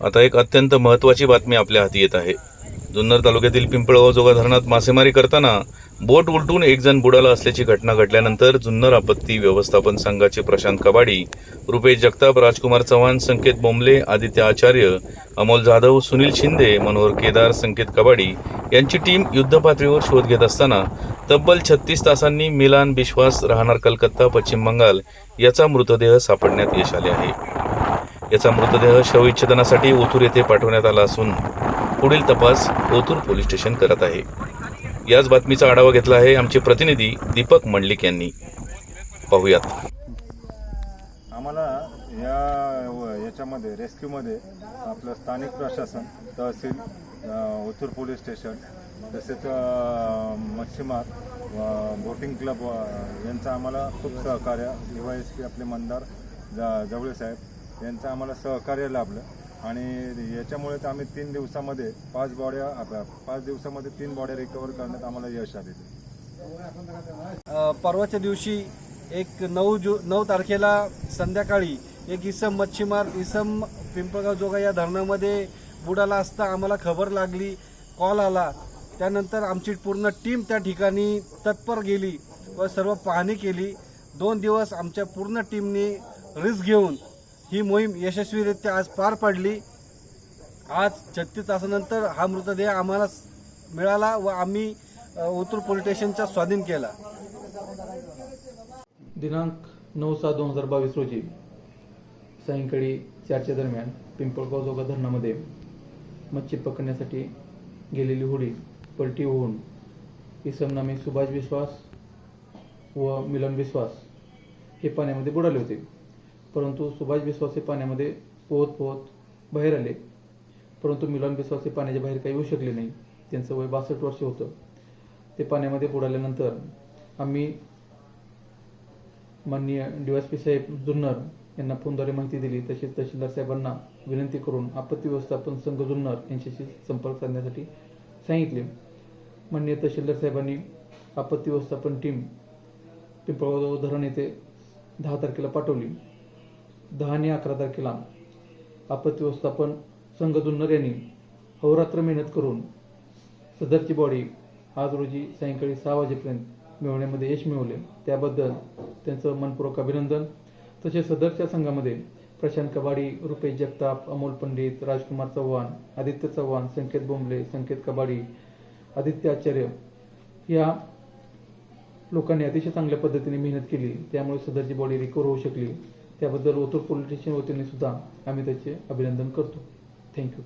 आता एक अत्यंत महत्त्वाची बातमी आपल्या हाती येत आहे. जुन्नर तालुक्यातील पिंपळगाव जोगा धरणात मासेमारी करताना बोट उलटून एक जण बुडाला असल्याची घटना घडल्यानंतर जुन्नर आपत्ती व्यवस्थापन संघाचे प्रशांत कबाडी रुपेश जगताप राजकुमार चव्हाण संकेत बोंबले आदित्य आचार्य अमोल जाधव सुनील शिंदे मनोहर केदार संकेत कबाडी यांची टीम युद्धपातळीवर शोध घेत असताना तब्बल छत्तीस तासांनी मिलान बिश्वास राहणार कलकत्ता पश्चिम बंगाल याचा मृतदेह सापडण्यात यश आले आहे. याचा मृतदेह शवविच्छेदनासाठी ओथूर येथे पाठवण्यात आला असून पुढील तपास ओथूर पोलीस स्टेशन करत आहे. याच बातमीचा आढावा घेतला आहे आमचे प्रतिनिधी दीपक मंडलिक यांनी. पाहुयात. आम्हाला या व- याच्यामध्ये रेस्क्यूमध्ये आपलं स्थानिक प्रशासन तहसील ओथूर पोलीस स्टेशन तसेच मच्छीमार बोटिंग क्लब यांचं आम्हाला खूप सहकार्य युवा एस पी आपले मंदार ज जवळे साहेब यांचं आम्हाला सहकार्य लाभलं. आणि याच्यामुळेच आम्ही तीन दिवसामध्ये पाच बॉड्या पाच दिवसामध्ये तीन बॉड्या रिकवर करण्यात आम्हाला यश आले परवाच्या दिवशी एक नऊ जु नऊ तारखेला संध्याकाळी एक इसम मच्छीमार इसम पिंपळगाव जोगा या धरणामध्ये बुडाला असता आम्हाला खबर लागली कॉल आला. त्यानंतर आमची पूर्ण टीम त्या ठिकाणी तत्पर गेली व सर्व पाहणी केली. दोन दिवस आमच्या पूर्ण टीमने रिस्क घेऊन ही मोहीम यशस्वीरित्या आज पार पडली. आज छत्तीस तासानंतर हा मृतदेह आम्हाला मिळाला व आम्ही अ, ओतूर पोलीस स्टेशनचा स्वाधीन केला. दिनांक नऊ सहा दोन हजार बावीस रोजी सायंकाळी चारच्या दरम्यान पिंपळगाव जोगा धरणामध्ये मच्छी पकडण्यासाठी गेलेली होडी पलटी होऊन इसम नामे सुभाष विश्वास व मिलन विश्वास हे पाण्यामध्ये बुडाले होते. परंतु सुभाष विश्वास हे पाण्यामध्ये पोहत पोहत बाहेर आले. परंतु मिलन विश्वास हे पाण्याच्या बाहेर काही येऊ शकले नाही. त्यांचं वय बासष्ट वर्ष होतं. ते पाण्यामध्ये बुडाल्यानंतर आम्ही माननीय डी वायस पी साहेब जुन्नर यांना फोनद्वारे माहिती दिली. तसेच तहसीलदार साहेबांना विनंती करून आपत्ती व्यवस्थापन संघ जुन्नर यांच्याशी संपर्क साधण्यासाठी सांगितले. माननीय तहसीलदार साहेबांनी आपत्ती व्यवस्थापन टीम पिंपळगाव धरण येथे दहा तारखेला पाठवली. दहा आणि अकरा तारखेला आपत्ती व्यवस्थापन संघ जुन्नर यांनी अहोरात्र मेहनत करून सदरची बॉडी आज रोजी सायंकाळी सहा वाजेपर्यंत मिळवण्यामध्ये यश मिळवले. त्याबद्दल त्यांचं मनपूर्वक अभिनंदन. तसेच सदरच्या संघामध्ये प्रशांत कबाडी रुपेश जगताप अमोल पंडित राजकुमार चव्हाण आदित्य चव्हाण संकेत बोंबले संकेत कबाडी आदित्य आचार्य या लोकांनी अतिशय चांगल्या पद्धतीने मेहनत केली. त्यामुळे सदरची बॉडी रिकवर होऊ शकली. त्याबद्दल ओतूर पोलीस स्टेशन वतीने सुद्धा आम्ही त्याचे अभिनंदन करतो. थँक्यू